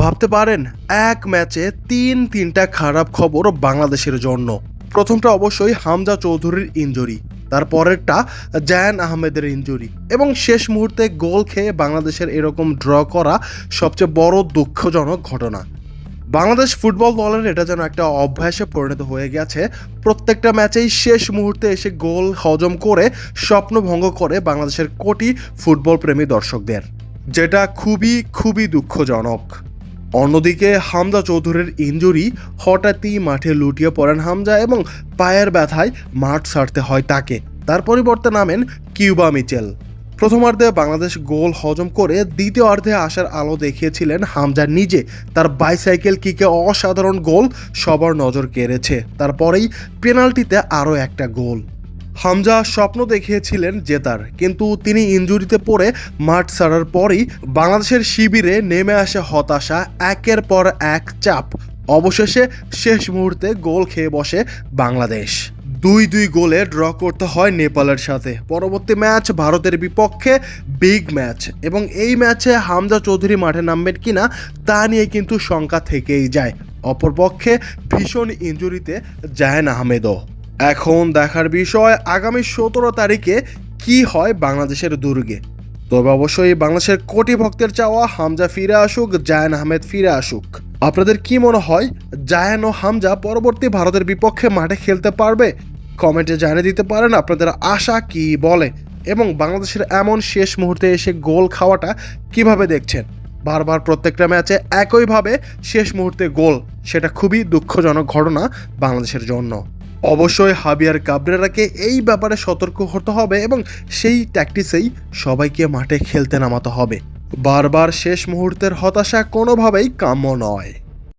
ভাবতে পারেন, এক ম্যাচে তিন তিনটা খারাপ খবর বাংলাদেশের জন্য। প্রথমটা অবশ্যই হামজা চৌধুরীর ইনজুরি তারপরেরটা জায়ান আহমেদের ইনজুরি এবং শেষ মুহূর্তে গোল খেয়ে বাংলাদেশের এরকম ড্র করা সবচেয়ে বড় দুঃখজনক ঘটনা। বাংলাদেশ ফুটবল দলের এটা যেন একটা অভ্যাসে পরিণত হয়ে গেছে, প্রত্যেকটা ম্যাচেই শেষ মুহূর্তে এসে গোল হজম করে স্বপ্নভঙ্গ করে বাংলাদেশের কোটি ফুটবল প্রেমী দর্শকদের, যেটা খুবই খুবই দুঃখজনক। অন্যদিকে হামজা চৌধুরীর ইনজুরি হঠাৎই মাঠে লুটিয়ে পড়েন হামজা এবং পায়ের ব্যথায় মাঠ ছাড়তে হয় তাকে। তার পরিবর্তে নামেন কিউবা মিচেল। প্রথমার্ধে বাংলাদেশ গোল হজম করে দ্বিতীয় অর্ধে আসার আলো দেখিয়েছিলেন হামজা নিজে। তার বাইসাইকেল কিকে অসাধারণ গোল সবার নজর কেড়েছে। তারপরেই পেনাল্টিতে আরও একটা গোল। হামজা স্বপ্ন দেখিয়েছিলেন জেতার, কিন্তু তিনি ইনজুরিতে পড়ে মাঠ ছাড়ার পরই বাংলাদেশের শিবিরে নেমে আসে হতাশা, একের পর এক চাপ। অবশেষে শেষ মুহূর্তে গোল খেয়ে বসে বাংলাদেশ। দুই দুই গোলে ড্র করতে হয় নেপালের সাথে। পরবর্তী ম্যাচ ভারতের বিপক্ষে বিগ ম্যাচ। এবং এই ম্যাচে হামজা চৌধুরী মাঠে নামবেন কিনা, তা নিয়ে কিন্তু শঙ্কা থেকেই যায়। অপরপক্ষে ভীষণ ইনজুরিতে জায়ন আহমেদও। এখন দেখার বিষয়, আগামী সতেরো তারিখে কি হয় বাংলাদেশের দুর্গে? তবে অবশ্যই বাংলাদেশের কোটি ভক্তের চাওয়া হামজা ফিরে আসুক, জায়ান আহমেদ ফিরে আসুক। আপনাদের কি মনে হয়, জায়ান ও হামজা পরবর্তী ভারতের বিপক্ষে মাঠে খেলতে পারবে? কমেন্টে জানিয়ে দিতে পারেন আপনাদের আশা কি বলে, এবং বাংলাদেশের এমন শেষ মুহূর্তে এসে গোল খাওয়াটা কীভাবে দেখছেন? বারবার প্রত্যেকটা ম্যাচে একইভাবে শেষ মুহূর্তে গোল, সেটা খুবই দুঃখজনক ঘটনা বাংলাদেশের জন্য। অবশ্যই হাবিয়ার কাবরেরাকে এই ব্যাপারে সতর্ক হতে হবে এবং সেই ট্যাকটিসেই সবাইকে মাঠে খেলতে নামাতে হবে। বারবার শেষ মুহূর্তের হতাশা কোনোভাবেই কাম্য নয়।